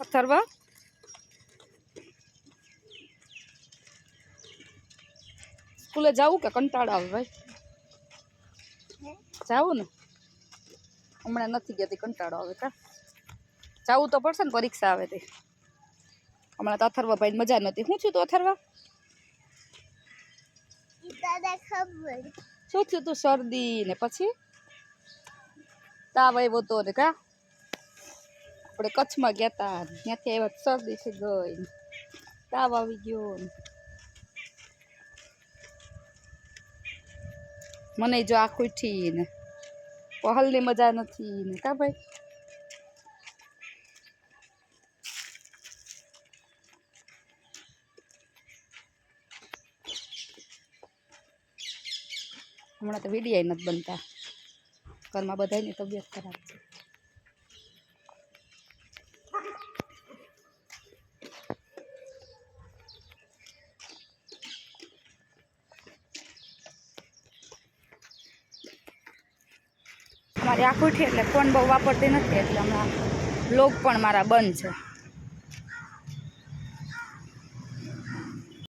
અથર્વા સ્કૂલે જવું કે કંટાળો આવે ભાઈ? જાવું ને હમણાં નથી ગયા તે કંટાળો આવે કા? જવું તો પડશે ને પરીક્ષા આવે તે. હમણાં તો અથર્વા ભાઈ મજા નહોતી. શું થયું તું અથર્વા? શું થયું તું શરદી ને પછી? તાવ આવ્યો તો ને કા? આપણે કચ્છમાં ગયા હતા ત્યાંથી આવ્યા શરદી થઈ ગઈ. તાવ આવી ગયો. મને જો આખું ઠી ને. પહલની મજા નથી ને. કા ભાઈ? હમણાં તો વિડીયા નથી બનતા. ઘરમાં બધાની તબિયત ખરાબ છે. મારી આંખો ઉઠી એટલે ફોન બહુ વાપરતી નથી, એટલે હમણાં બ્લોગ પણ મારા બંધ છે.